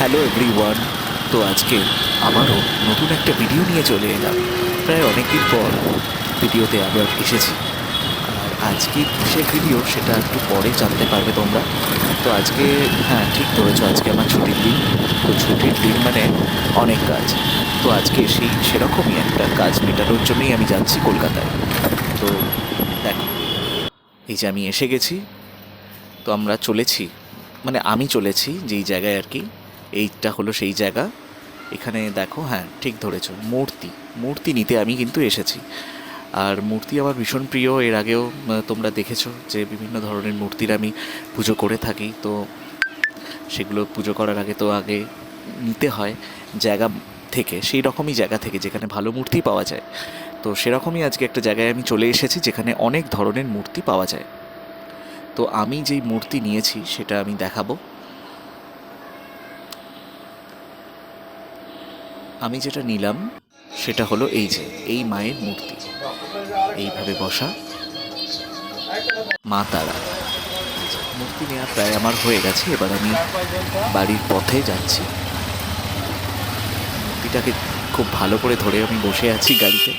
Hello everyone তো আজকে আবারও নতুন একটা ভিডিও নিয়ে চলে এলাম। প্রায় অনেক দিন পর ভিডিওতে আবার এসেছি। আর আজকে কিসের ভিডিও সেটা একটু পরে জানতে পারবে তোমরা। তো আজকে হ্যাঁ ঠিক ধরেছো, আজকে আমার ছুটির দিন। তো ছুটির দিন মানে অনেক কাজ। তো আজকে সেই সেরকমই একটা কাজ মেটানোর জন্যই আমি যাচ্ছি কলকাতায়। তো দেখো, এই যে আমি এসে গেছি। তো আমরা চলেছি মানে আমি চলেছি যেই জায়গায় আর কি। এইটা হলো সেই জায়গা। এখানে দেখো হ্যাঁ ঠিক ধরেছো, মূর্তি। মূর্তি নিতে আমি কিন্তু এসেছি। আর মূর্তি আমার ভীষণ প্রিয়। এর আগেও তোমরা দেখেছ যে বিভিন্ন ধরনের মূর্তির আমি পুজো করে থাকি। তো সেগুলো পুজো করার আগে তো আগে নিতে হয় জায়গা থেকে, সেই রকমই জায়গা থেকে যেখানে ভালো মূর্তি পাওয়া যায়। তো সেরকমই আজকে একটা জায়গায় আমি চলে এসেছি যেখানে অনেক ধরনের মূর্তি পাওয়া যায়। তো আমি যেই মূর্তি নিয়েছি সেটা আমি দেখাবো। আমি যেটা নিলাম, সেটা হলো এই যে, এই মায়ের মূর্তি। এইভাবে বসা। মা তারা। মূর্তি নেওয়া প্রায় আমার হয়ে গেছে, এবার আমি বাড়ির পথে যাচ্ছি। মূর্তিটাকে খুব ভালো করে ধরে আমি বসে আছি গাড়িতে।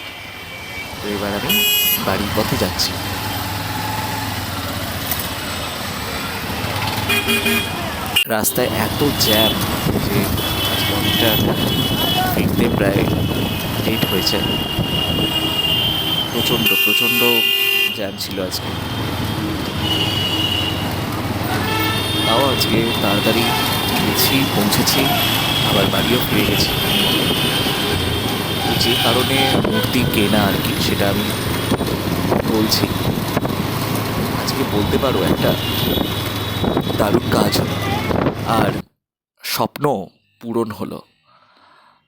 তো এবার আমি বাড়ির পথে যাচ্ছি। রাস্তায় এত জ্যাম যে অনেকটা ফিরতে প্রায় লেট হয়েছে। প্রচণ্ড প্রচণ্ড জ্যাম ছিল আজকে। তাও আজকে তাড়াতাড়ি গেছি, পৌঁছেছি, আবার বাড়িও ফিরে গেছি। যে কারণে মূর্তি কেনা আর কি, সেটা আমি বলছি। আজকে বলতে পারো একটা দারুণ কাজ আর স্বপ্ন পূরণ হলো।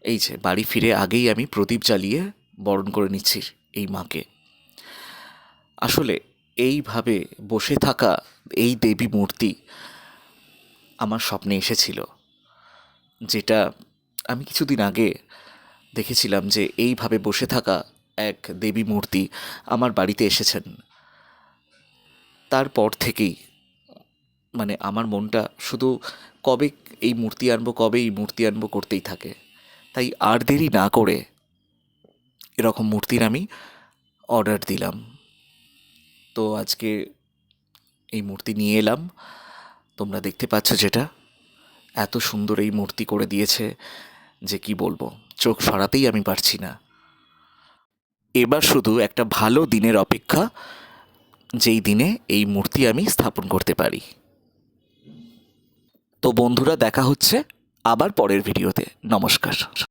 এই যে, বাড়ি ফিরে আগেই আমি প্রদীপ জ্বালিয়ে বরণ করে নিচ্ছি এই মাকে। আসলে এইভাবে বসে থাকা এই দেবী মূর্তি আমার স্বপ্নে এসেছিল, যেটা আমি কিছুদিন আগে দেখেছিলাম যে এইভাবে বসে থাকা এক দেবী মূর্তি আমার বাড়িতে এসেছেন। তারপর থেকেই মানে আমার মনটা শুধু কবে এই মূর্তি আনব, কবে এই মূর্তি আনব করতেই থাকে। তাই আর দেরি না করে এরকম মূর্তির আমি অর্ডার দিলাম। তো আজকে এই মূর্তি নিয়ে এলাম। তোমরা দেখতে পাচ্ছ যেটা। এত সুন্দর এই মূর্তি করে দিয়েছে যে কি বলব, চোখ সরাতেই আমি পারছি না। এবার শুধু একটা ভালো দিনের অপেক্ষা, যেই দিনে এই মূর্তি আমি স্থাপন করতে পারি। তো বন্ধুরা, দেখা হচ্ছে আবার পরের ভিডিওতে। নমস্কার।